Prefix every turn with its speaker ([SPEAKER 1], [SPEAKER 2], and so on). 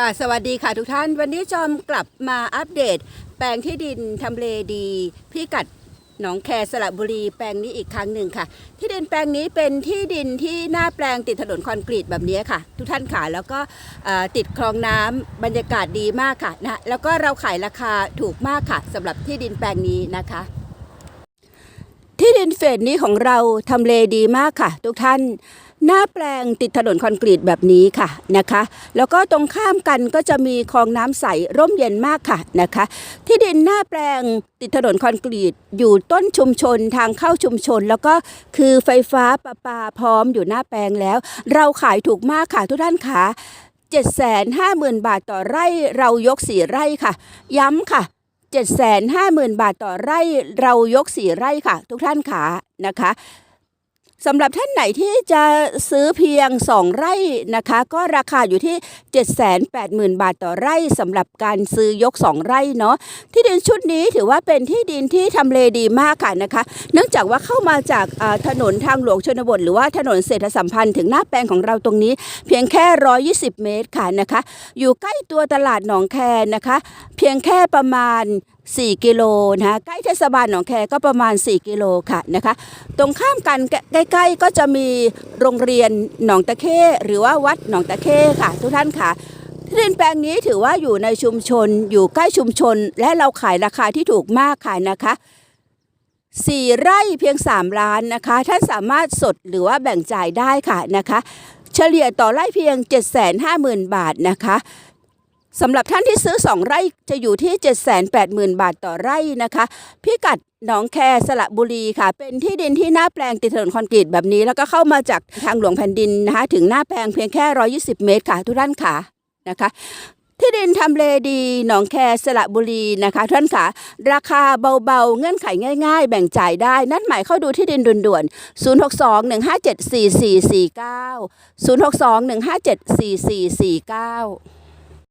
[SPEAKER 1] ค่ะ สวัสดีค่ะทุกท่าน วันนี้จอมกลับมาอัปเดต แปลงที่ดินทำเลดีพิกัดหนองแคสระบุรีแปลงนี้อีกครั้งหนึ่งค่ะ ที่ดินแปลงนี้เป็นที่ดินที่หน้าแปลงติดถนนคอนกรีตแบบนี้ค่ะ ทุกท่านค่ะแล้วก็ติดคลองน้ำบรรยากาศดีมากค่ะนะแล้วก็เราขายราคาถูกมากค่ะสำหรับที่ดินแปลงนี้นะคะ ที่ดินเฟสนี้ของเราทำเลดีมากค่ะ ทุกท่าน หน้าแปลงติดถนนคอนกรีตแบบนี้ค่ะนะคะ แล้วก็ตรงข้ามกันก็จะมีคลองน้ำใสร่มเย็นมากค่ะนะคะ ที่ดินหน้าแปลงติดถนนคอนกรีต อยู่ต้นชุมชนทางเข้าชุมชน แล้วก็คือไฟฟ้าประปาพร้อมอยู่หน้าแปลงแล้ว เราขายถูกมากค่ะทุกท่านค่ะ7 5 0 0 0 0 บาทต่อไร่เรายกสี่ไร่ค่ะ ย้ำค่ะ 750,000 บาทต่อไร่เรายกสี่ไร่ค่ะ ทุกท่านขานะคะ สำหรับท่านไหนที่จะซื้อเพียง 2 ไร่นะคะ ก็ราคาอยู่ที่ 780,000 บาทต่อไร่สำหรับการซื้อยก 2 ไร่เนาะที่ดินชุดนี้ถือว่าเป็นที่ดินที่ทำเลดีมากค่ะนะคะ เนื่องจากว่าเข้ามาจากถนนทางหลวงชนบท หรือว่าถนนเศรษฐสัมพันธ์ถึงหน้าแปลงของเราตรงนี้ เพียงแค่ 120 เมตรค่ะนะคะ อยู่ใกล้ตัวตลาดหนองแคนะคะ เพียงแค่ประมาณ4 กิโลนะคะใกล้เทศบาลหนองแคก็ประมาณ 4 กิโลค่ะนะคะตรงข้ามกันใกล้ๆก็จะมีโรงเรียนหนองตะเข้หรือว่าวัดหนองตะเข้ค่ะ ทุกท่านค่ะที่ดินแปลงนี้ถือว่าอยู่ในชุมชนอยู่ใกล้ชุมชน และเราขายราคาที่ถูกมากค่ะนะคะสี่ไร่เพียง 3 ล้านนะคะท่านสามารถสดหรือว่าแบ่งจ่ายได้ค่ะนะคะ เฉลี่ยต่อไร่เพียง 750,000 บาทนะคะ สำหรับท่านที่ซื้อ 2 ไร่จะอยู่ที่ 780,000 บาทต่อไร่นะคะ พิกัดหนองแคสระบุรีค่ะ เป็นที่ดินที่หน้าแปลงติดถนนคอนกรีตแบบนี้ แล้วก็เข้ามาจากทางหลวงแผ่นดินนะคะถึงหน้าแปลงเพียงแค่ 120 เมตรค่ะ ทุกท่านค่ะนะคะ ที่ดินทำเลดีหนองแคสระบุรีนะคะท่านค่ะ ราคาเบาๆ เงื่อนไขง่ายๆ แบ่งจ่ายได้ นัดหมายเข้าดูที่ดินด่วนๆ 062 157 4449 062 157 4449